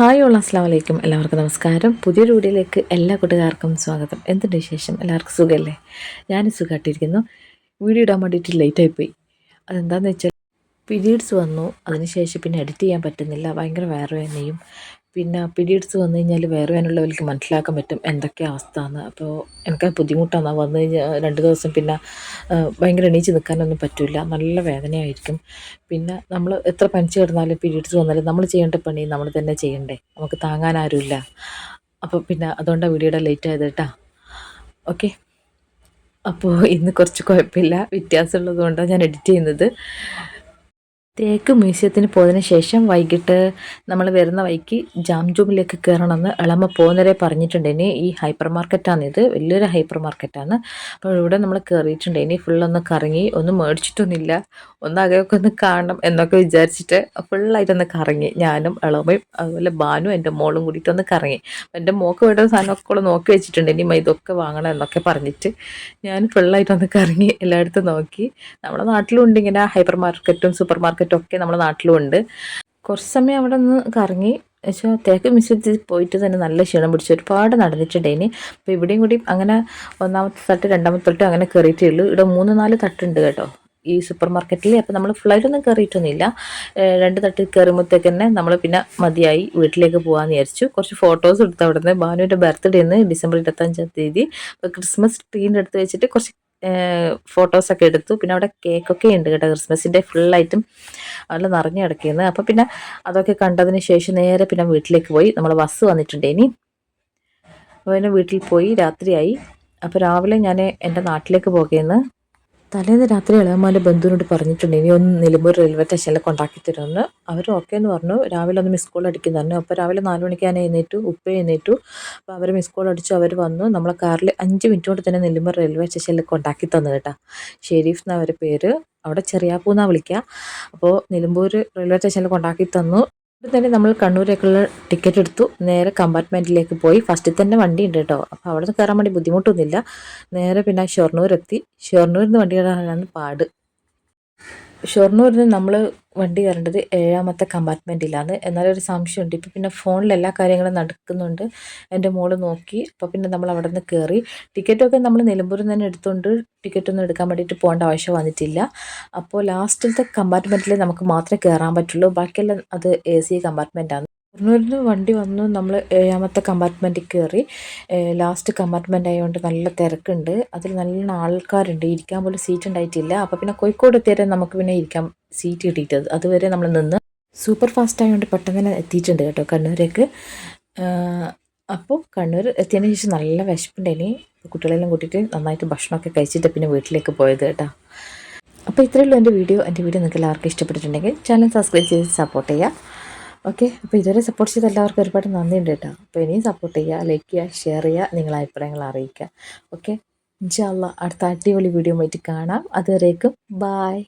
Hi all അസ്സാം വലൈക്കും എല്ലാവർക്കും നമസ്കാരം. പുതിയൊരു വീഡിയോയിലേക്ക് എല്ലാ കൂട്ടുകാർക്കും സ്വാഗതം. എന്തുണ്ട് വിശേഷം? എല്ലാവർക്കും സുഖമല്ലേ ഞാൻ സുഖമായിട്ടിരിക്കുന്നു വീഡിയോ ഇടാൻ വേണ്ടിയിട്ട് ലേറ്റായിപ്പോയി അതെന്താണെന്ന് വെച്ചാൽ പീരീഡ്സ് വന്നു. അതിനുശേഷം പിന്നെ എഡിറ്റ് ചെയ്യാൻ പറ്റുന്നില്ല. ഭയങ്കര വയറുവേദനയും പിന്നെ പീരീഡ്സ് വന്നു കഴിഞ്ഞാൽ വേറെ വേനുള്ളവർക്ക് മനസ്സിലാക്കാൻ പറ്റും എന്തൊക്കെ അവസ്ഥ എന്ന് അപ്പോൾ എനിക്ക് ബുദ്ധിമുട്ടാണ്. വന്നു കഴിഞ്ഞാൽ രണ്ട് ദിവസം പിന്നെ ഭയങ്കര എണീച്ച് നിൽക്കാനൊന്നും പറ്റില്ല നല്ല വേദനയായിരിക്കും. പിന്നെ നമ്മൾ എത്ര പനിച്ച് കിടന്നാലും പീരീഡ്സ് വന്നാലും നമ്മൾ ചെയ്യേണ്ട പണി നമ്മൾ തന്നെ ചെയ്യണ്ടേ. നമുക്ക് താങ്ങാൻ ആരുമില്ല. അപ്പോൾ പിന്നെ അതുകൊണ്ടാണ് വീഡിയോയുടെ ലേറ്റ് ആയത് കേട്ടോ. ഓക്കെ അപ്പോൾ ഇന്ന് കുറച്ച് കുഴപ്പമില്ല. വ്യത്യാസമുള്ളത് കൊണ്ടാണ് ഞാൻ എഡിറ്റ് ചെയ്യുന്നത്. തേക്ക് മ്യൂസിയത്തിന് പോയതിന് ശേഷം വൈകിട്ട് നമ്മൾ വരുന്ന വഴിക്ക് ജാംജൂമിലേക്ക് കയറണമെന്ന് ഇളമ പോകുന്നവരെ പറഞ്ഞിട്ടുണ്ടേനി ഈ ഹൈപ്പർ മാർക്കറ്റാണ് ഇത്. വലിയൊരു ഹൈപ്പർ മാർക്കറ്റാണ് അപ്പോൾ ഇവിടെ നമ്മൾ കയറിയിട്ടുണ്ടേനി ഫുള്ളൊന്ന് കറങ്ങി ഒന്നും മേടിച്ചിട്ടൊന്നുമില്ല. ഒന്നാകെയൊക്കെ ഒന്ന് കാണണം എന്നൊക്കെ വിചാരിച്ചിട്ട് ഫുള്ളായിട്ടൊന്ന് കറങ്ങി. ഞാനും ഇളമയും അതുപോലെ ബാനും എന്റെ മോളും കൂടിയിട്ടൊന്ന് കറങ്ങി. എന്റെ മോക്ക് വേണ്ട സാധനമൊക്കെ ഉള്ള നോക്കി വെച്ചിട്ടുണ്ട്. ഇനി ഇതൊക്കെ വാങ്ങണം എന്നൊക്കെ പറഞ്ഞിട്ട് ഞാൻ ഫുള്ളായിട്ടൊന്ന് കറങ്ങി എല്ലായിടത്തും നോക്കി. നമ്മുടെ നാട്ടിലും ഉണ്ട് ഇങ്ങനെ ഹൈപ്പർ മാർക്കറ്റും സൂപ്പർ മാർക്കറ്റും ഒക്കെ നമ്മുടെ നാട്ടിലും ഉണ്ട് കുറച്ച് സമയം അവിടെ നിന്ന് കറങ്ങി. പക്ഷേ തേക്ക് മ്യൂസിയത്തിൽ പോയിട്ട് തന്നെ നല്ല ക്ഷീണം പിടിച്ചു. ഒരുപാട് നടന്നിട്ടുണ്ടേനി അപ്പോൾ ഇവിടെയും കൂടി അങ്ങനെ ഒന്നാമത്തെ തട്ട് രണ്ടാമത്തെ തട്ട് അങ്ങനെ കയറിയിട്ടേ ഉള്ളൂ. ഇവിടെ മൂന്ന് നാല് തട്ടുണ്ട് കേട്ടോ ഈ സൂപ്പർ മാർക്കറ്റിൽ അപ്പോൾ നമ്മൾ ഫ്ലൈറ്റൊന്നും കയറിയിട്ടൊന്നുമില്ല. രണ്ട് തട്ടിൽ കയറുമ്പോഴത്തേക്ക് തന്നെ നമ്മൾ പിന്നെ മതിയായി വീട്ടിലേക്ക് പോകാമെന്ന് വിചാരിച്ചു. കുറച്ച് ഫോട്ടോസ് എടുത്തു അവിടെ നിന്ന് ഭാനുവിന്റെ ബർത്ത്ഡേന്ന് ഡിസംബർ ഇരുപത്തഞ്ചാം തീയതി. അപ്പോൾ ക്രിസ്മസ് ട്രീന്റെ അടുത്ത് വെച്ചിട്ട് കുറച്ച് ഫോട്ടോസൊക്കെ എടുത്തു. പിന്നെ അവിടെ കേക്കൊക്കെ ഉണ്ട് കേട്ടോ ക്രിസ്മസിന്റെ ഫുൾ ആയിട്ടും അതിൽ നിറഞ്ഞു കിടക്കുന്നത്. അപ്പോൾ പിന്നെ അതൊക്കെ കണ്ടതിന് ശേഷം നേരെ പിന്നെ വീട്ടിലേക്ക് പോയി. നമ്മൾ ബസ് വന്നിട്ടുണ്ട് ഇനി. അപ്പോൾ പിന്നെ വീട്ടിൽ പോയി രാത്രിയായി. അപ്പോൾ രാവിലെ ഞാൻ എന്റെ നാട്ടിലേക്ക് പോകുകയെന്ന് തലേന്ന് രാത്രി ഇളയമാന്റെ ബന്ധുവിനോട് പറഞ്ഞിട്ടുണ്ട് ഇനി ഒന്ന് നിലമ്പൂർ റെയിൽവേ സ്റ്റേഷനിൽ കൊണ്ടാക്കി തരുമെന്ന് അവർ ഓക്കെ എന്ന് പറഞ്ഞു. രാവിലെ ഒന്ന് മിസ് കോൾ അടിക്കുന്ന പറഞ്ഞു. അപ്പോൾ രാവിലെ നാല് മണിക്ക് ഞാൻ എഴുന്നേറ്റു ഉപ്പ എഴുന്നേറ്റു. അപ്പോൾ അവർ മിസ് കോൾ അടിച്ചു അവർ വന്നു. നമ്മളെ കാറിൽ അഞ്ച് മിനിറ്റ് കൊണ്ട് തന്നെ നിലമ്പൂർ റെയിൽവേ സ്റ്റേഷനിൽ കൊണ്ടാക്കി തന്നു കേട്ടോ ഷെരീഫ് എന്ന അവരുടെ പേര്. അവിടെ ചെറിയാപ്പൂ എന്നാണ് വിളിക്കുക അപ്പോൾ നിലമ്പൂർ റെയിൽവേ സ്റ്റേഷനിൽ കൊണ്ടാക്കി തന്നു. ഇവിടെ തന്നെ നമ്മൾ കണ്ണൂരേക്കുള്ള ടിക്കറ്റ് എടുത്തു. നേരെ കമ്പാർട്ട്മെന്റിലേക്ക് പോയി. ഫസ്റ്റിൽ തന്നെ വണ്ടി ഉണ്ട് കേട്ടോ. അപ്പോൾ അവിടെ നിന്ന് കയറാൻ വേണ്ടി ബുദ്ധിമുട്ടൊന്നുമില്ല. നേരെ പിന്നെ ഷൊർണൂർ എത്തി ഷൊർണൂരിൽ നിന്ന് വണ്ടി കയറാനാണ് പാട്. ഷൊർണൂരിൽ നിന്ന് നമ്മൾ വണ്ടി കയറേണ്ടത് ഏഴാമത്തെ കമ്പാർട്ട്മെന്റിലാണ് എന്നാലും ഒരു സംശയമുണ്ട്. ഇപ്പോൾ പിന്നെ ഫോണിൽ എല്ലാ കാര്യങ്ങളും നടക്കുന്നുണ്ട്. എന്റെ മോൾ നോക്കി. അപ്പോൾ പിന്നെ നമ്മൾ അവിടെ നിന്ന് കയറി ടിക്കറ്റൊക്കെ നമ്മൾ നിലമ്പൂരിൽ നിന്ന് തന്നെ എടുത്തുകൊണ്ട് ടിക്കറ്റൊന്നും എടുക്കാൻ വേണ്ടിയിട്ട് പോകേണ്ട ആവശ്യം വന്നിട്ടില്ല. അപ്പോൾ ലാസ്റ്റിലത്തെ കമ്പാർട്ട്മെന്റിൽ നമുക്ക് മാത്രമേ കയറാൻ പറ്റുള്ളൂ. ബാക്കിയെല്ലാം അത് എ സി കമ്പാർട്ട്മെന്റാണ് ഷൊർണൂരിൽ നിന്ന് വണ്ടി വന്നു. നമ്മൾ ഏഴാമത്തെ കമ്പാർട്ട്മെന്റിൽ കയറി ലാസ്റ്റ് കമ്പാർട്ട്മെന്റ് ആയതുകൊണ്ട് നല്ല തിരക്കുണ്ട്. അതിൽ നല്ല ആൾക്കാരുണ്ട്. ഇരിക്കാൻ പോലും സീറ്റ് ഉണ്ടായിട്ടില്ല. അപ്പോൾ പിന്നെ കോഴിക്കോട് എത്തിയാൽ നമുക്ക് പിന്നെ ഇരിക്കാൻ സീറ്റ് കിട്ടിയിട്ടത്. അതുവരെ നമ്മൾ നിന്ന് സൂപ്പർ ഫാസ്റ്റ് ആയതുകൊണ്ട് പെട്ടെന്ന് തന്നെ എത്തിയിട്ടുണ്ട് കേട്ടോ കണ്ണൂരേക്ക്. അപ്പോൾ കണ്ണൂർ എത്തിയതിന് ശേഷം നല്ല വിശപ്പുണ്ടായിനി കുട്ടികളെല്ലാം കൂട്ടിയിട്ട് നന്നായിട്ട് ഭക്ഷണമൊക്കെ കഴിച്ചിട്ട് പിന്നെ വീട്ടിലേക്ക് പോയത് കേട്ടോ. അപ്പോൾ ഇത്രയേ ഉള്ളൂ എന്റെ വീഡിയോ. എന്റെ വീഡിയോ നിങ്ങൾക്ക് എല്ലാവർക്കും ഇഷ്ടപ്പെട്ടിട്ടുണ്ടെങ്കിൽ ചാനൽ സബ്സ്ക്രൈബ് ചെയ്ത് സപ്പോർട്ട് ചെയ്യുക. ഓക്കെ അപ്പോൾ ഇതുവരെ സപ്പോർട്ട് ചെയ്ത എല്ലാവർക്കും ഒരുപാട് നന്ദിയുണ്ട് കേട്ടോ. അപ്പോൾ ഇനിയും സപ്പോർട്ട് ചെയ്യുക ലൈക്ക് ചെയ്യുക ഷെയർ ചെയ്യുക നിങ്ങളുടെ അഭിപ്രായങ്ങൾ അറിയിക്കുക. ഓക്കെ ഇൻഷാല്ല അടുത്ത അടിപൊളി വീഡിയോ ആയിട്ട് കാണാം. അതുവരേക്കും ബായ്